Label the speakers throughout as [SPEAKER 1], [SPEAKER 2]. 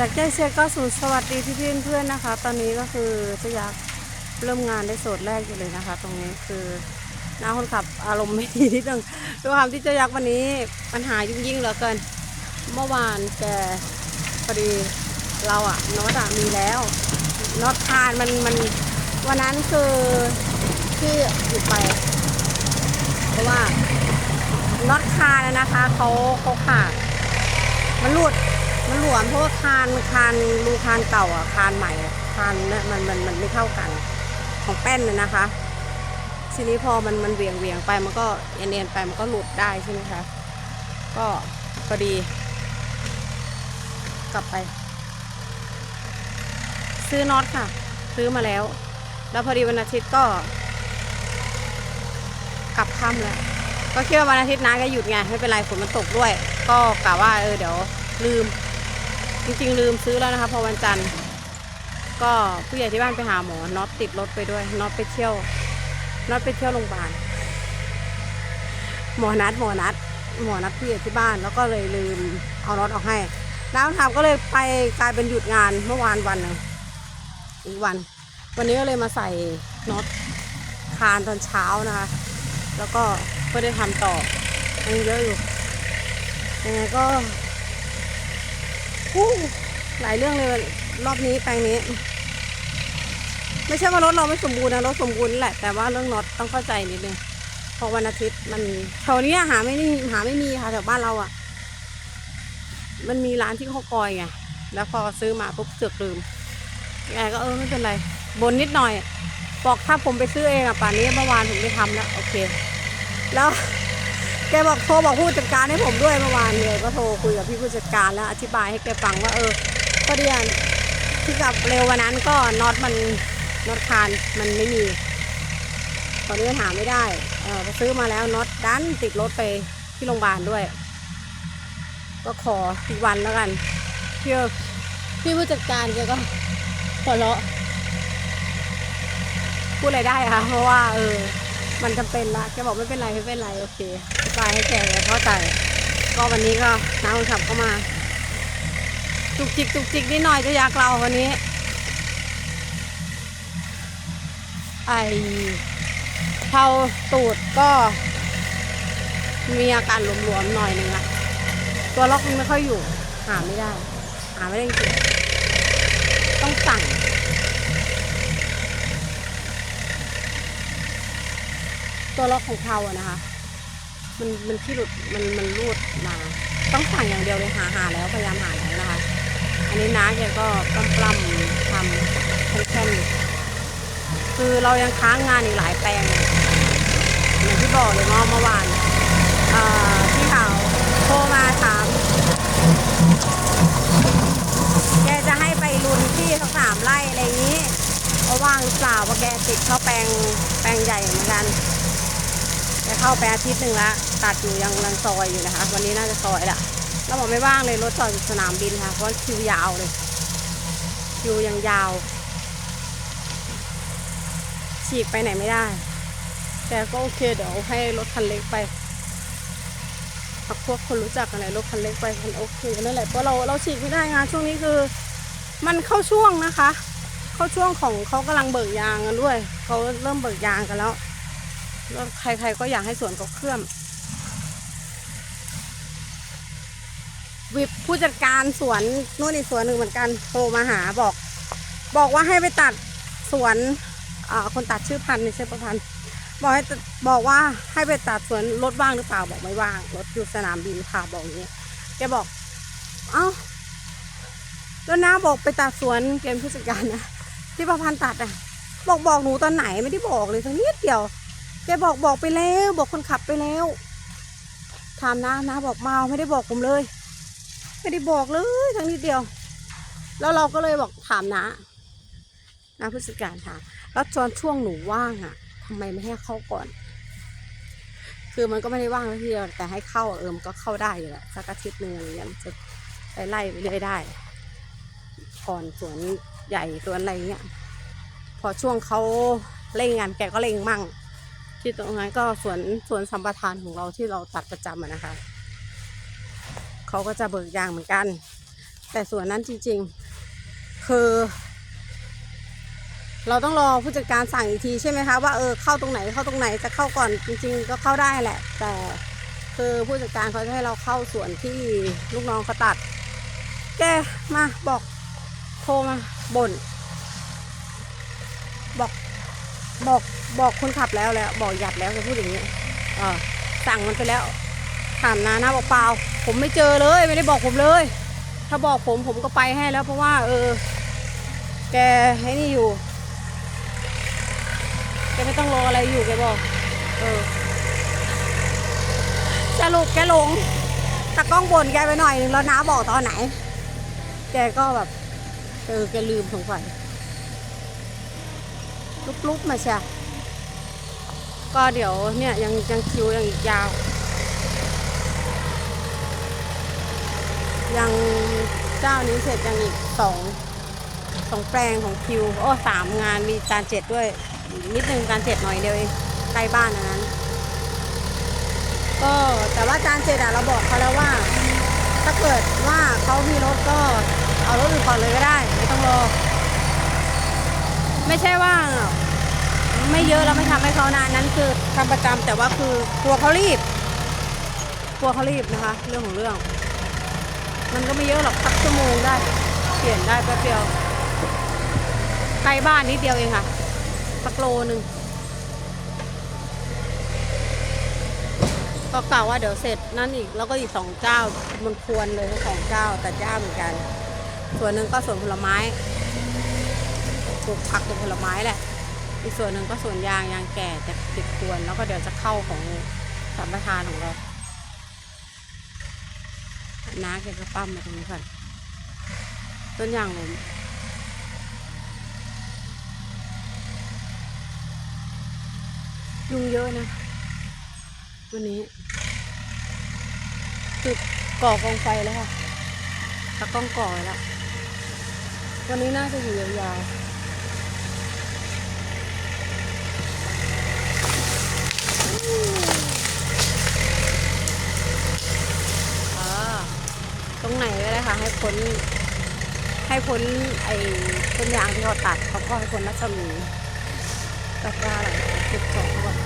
[SPEAKER 1] อยากแจ้เชียก็สูสวัสดีพี่เพื่อนๆนะคะ ตอนนี้ก็คือเจะยักษ์เริ่มงานได้โสดแรกอยู่เลยนะคะ ตรงนี้คือน้าคนขับอารมณ์ไม่ดีนิดนึงด้วยความที่เจะยักษ์วันนี้ปัญหายุ่งยิ่งเหลือเกิน เมื่อวานแกพอดีเราอะน็อตอะมีแล้วน็อตคานมันมันวันนั้นคือที่หยุดไป เพราะว่าน็อตคานนะคะเขาเขาขาดมันหลุด มันหลวมเพราะว่าคานคานรูคานเก่าอะคานใหม่อะคานเนี่ยมันมันมันไม่เท่ากันของแป้นน่ะนะคะทีนี้พอมันมันเวียงเวียงไปมันก็เอ็นเอ็นไปมันก็หลุดได้ใช่ไหมคะก็พอดี กลับไป ซื้อน็อตค่ะ ซื้อมาแล้ว แล้วพอดีวันอาทิตย์ก็ กลับค่ำแล้วก็คิดว่าวันอาทิตย์น้าก็หยุดไงไม่เป็นไรฝนมันตกด้วย ก็กะว่าเออเดี๋ยวลืม จริงๆลืมซื้อแล้วนะคะพอวันจันทร์ ก็ผู้ใหญ่ที่บ้านไปหาหมอน็อตติดรถไปด้วยน็อตไปเที่ยวน็อตไปเที่ยวโรงพยาบาลหมอนัดหมอนัดหมอนัดผู้ใหญ่ที่บ้านแล้วก็เลยลืมเอาน็อตออกให้น้ำทำก็เลยไปกลายเป็นหยุดงานเมื่อวานวันหนึ่งอีกวัน วันนี้ก็เลยมาใส่น็อตคานตอนเช้านะคะ แล้วก็ไม่ได้ทำต่อยังเยอะอยู่ยังไงก็ หลายเรื่องเลยรอบนี้แปลงนี้ ไม่ใช่ว่ารถเราไม่สมบูรณ์นะรถสมบูรณ์แหละ แต่ว่าเรื่องน็อตต้องเข้าใจนิดนึงเพอวันอาทิตย์มันแถวนี้หาไม่ได้หาไม่มีค่ะแถวบ้านเราอะ่ะ มันมีร้านที่เขากอยไงแล้วพอซื้อมาปุ๊บเสือกลืมยังไงก็เออไม่เป็นไรบนนิดหน่อย บอกถ้าผมไปซื้อเองอะป่านนี้เมื่อวานผมไม่ทำแล้วโอเค แล้ว แกบอกโทรบอกผู้จัดการให้ผมด้วยเมื่อวานเลยก็โทรคุยกับพี่ผู้จัดการแล้วอธิบายให้แกฟังว่าเออก็เดียนที่กลับเร็ววันนั้นก็น็อตมันน็อตคานมันไม่มี ตอนนี้หาไม่ได้เออซื้อมาแล้วน็อตดันติดรถไปที่โรงพยาบาลด้วย ก็ขออีกวันแล้วกันเพี่อพี่ผู้จัดการแกก็หัวเราะพูดอะไรได้คะเพราะว่าเออ มันจำเป็นละแกบอกไม่เป็นไรไม่เป็นไรโอเคบายให้แกแกเข้าใจก็วันนี้ก็น้าคนขับเข้ามา จุกจิกจุกจิกนิดหน่อยจะอยากเราวันนี้ ไอเผาตูดก็ มีอาการหลวมๆหน่อยนึงอะตัวล็อกมันไม่ค่อยอยู่ หาไม่ได้ หาไม่ได้จริงต้องสั่ง ตัวล็อกของเขาอะนะคะ มันมันที่หลุดมันมันรูดมา ต้องสั่งอย่างเดียวเลยหาหาแล้วพยายามหาแล้วนะคะ อันนี้น้าแกก็ปล้ำปล้ำทำแค่นคือเรายังค้างงานอีกหลายแปลงอย่างที่บอกเลยว่าเมื่อวานพี่ขาวโทรมาถามแกจะให้ไปรุนที่สักสามไร่อะไรอย่างนี้เพราะว่างหรือเปล่าเพราแกติดเข้าแปลงแปลงใหญ่เหมือนกัน เข้าไปอาทิตย์หนึ่งละตัดอยู่ยังยังซอยอยู่นะคะ วันนี้น่าจะซอยละเราบอกไม่ว่างเลยรถจอดสนามบินค่ะ เพราะคิวยาวเลย คิวยังยาว ฉีกไปไหนไม่ได้ แต่ก็โอเคเดี๋ยวให้รถคันเล็กไปพักพวกคนรู้จักอะไรรถคันเล็กไปมันโอเคนั่นแหละเพราะเราเราฉีกไม่ได้งานช่วงนี้คือ มันเข้าช่วงนะคะ เข้าช่วงของเขากำลังเบิกยางกันด้วยเขาเริ่มเบิกยางกันแล้ว แล้วใครๆก็อยากให้สวนเขาเคลื่อนวิบผู้จัดการสวนนู่นอีกสวนหนึ่งเหมือนกันโทรมาหาบอก บอกว่าให้ไปตัดสวนคนตัดชื่อพันธุ์ในชื่อประพันธ์บอกให้บอกว่าให้ไปตัดสวนรถว่างหรือเปล่าบอกไม่ว่างรถอยู่สนามบินค่ะบอกอย่างนี้แกบอก เอ้าแล้วน้าบอกไปตัดสวนเกณฑ์ผู้จัดการนะที่ประพันธ์ตัดอะ บอกบอกหนูตอนไหนไม่ได้บอกเลยสักนิดเดียว กบอกบอกไปแล้วบอกคนขับไปแล้ว ถามนะนะบอกเมาไม่ได้บอกผมเลย ไม่ได้บอกเลยทั้งนิดเดียว แล้วเราก็เลยบอกถามนะนะผู้จัดการถามแล้วตอนช่วงหนูว่างอะทำไมไม่ให้เข้าก่อน คือมันก็ไม่ได้ว่างทีเดียวแต่ให้เข้าเออมนก็เข้าได้อยู่แหละสักอาทิตย์หนึ่งอะไรเงี้ยมันจะไปไล่ไปเรื่อยได้ก่อนสวนใหญ่สวนอะไรเงี้ยพอช่วงเขาเร่งงานแกก็เร่งมั่ง ที่ตรงนั้นก็สวนสวนสัมปทานของเราที่เราตัดประจำนะคะ เขาก็จะเบิกยางเหมือนกัน แต่สวนนั้นจริง ๆ คือ เราต้องรอผู้จัดการสั่งอีกทีใช่ไหมคะว่าเออเข้าตรงไหนเข้าตรงไหนจะเข้าก่อนจริง ๆ ก็เข้าได้แหละ แต่คือผู้จัดการเขาจะให้เราเข้าส่วนที่ลูกน้องเขาตัด แกมาบอกโทรมาบ่นบอก บอกบอกคนขับแล้วแล้ว บอกหยัดแล้วจะพูดอย่างนี้เออสั่งมันไปแล้วถามนานะบอกเปล่า ผมไม่เจอเลยไม่ได้บอกผมเลย ถ้าบอกผมผมก็ไปให้แล้วเพราะว่า เออ แกให้นี่อยู่ แกไม่ต้องรออะไรอยู่แกบอก เออสรุปแกหลงตะกล้องบ่นแกไปหน่อยนึงแล้วน้าบอกตอนไหน แกก็แบบ เออ แกลืมสงสัย ลุกๆมาใช่ก็เดี๋ยวเนี่ยยังยังคิวยังอีกยาว ยังเจ้านี้เสร็จยังอีกสองสองแปลงของคิวโอ้สามงานมีจานเจ็ดด้วย นิดนึงจานเจ็ดหน่อยเดียวเองใกล้บ้านนนั้น ก็แต่ว่าจานเจ็ดอะเราบอกเขาแล้วว่า ถ้าเกิดว่าเขามีรถก็เอารถอื่นก่อนเลยก็ได้ ไม่ต้องรอ ไม่ใช่ว่า ไม่เยอะแล้วไม่ทำให้เขานานนั้นคือทำประจำแต่ว่าคือกลัวเขารีบกลัวเขารีบนะคะ เรื่องของเรื่อง มันก็ไม่เยอะหรอกสักชั่วโมงได้ เปลี่ยนได้แป๊บเดียวใกล้บ้านนิดเดียวเองค่ะสักโลหนึ่งก็กล่าวว่าเดี๋ยวเสร็จนั่นอีกแล้วก็อีกสองเจ้ามันควรเลยทั้งสองเจ้าแต่เจ้าเหมือนกัน ส่วนหนึ่งก็สวนผลไม้ ปลูกผักปลูกผลไม้แหละ อีกส่วนหนึ่งก็สวนยางยางแก่จะติดควรแล้วก็เดี๋ยวจะเข้าของสัมปทานของเราน้าแกก็ปั้มมาตรงนี้ก่อนต้นยางผมยุงเยอะนะ วันนี้จุดก่อกองไฟแล้วค่ะตะกล้องก่อแล้ว วันนี้น่าจะอยู่ยาวๆ ตรงไหนก็ได้ค่ะ ให้พ้นให้พ้นไอ้ต้นยางที่เขาตัดเขาก็ให้พ้นรัศมีตัดว่าอะไรจุดสองก่อน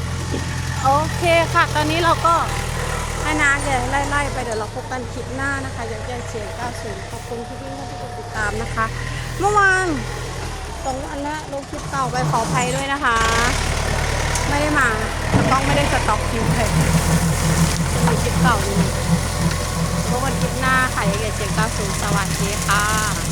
[SPEAKER 1] โอเคค่ะ ตอนนี้เราก็ให้น้าแกไล่ๆไปเดี๋ยวเราพบกันคลิปหน้านะคะยันยันเชียง90ขอบคุณที่พี่ๆที่กดติดตามนะคะ เมื่อวานสองวันแล้วลงคลิปเก่าไปขออภัยด้วยนะคะ ไม่ได้มาต่ต้องไม่ได้สต็อกคิวเลยจะมีคลิปเก่าอยู่ พบกันคลิปหน้าค่ะยันยันเชียง90สวัสดีค่ะ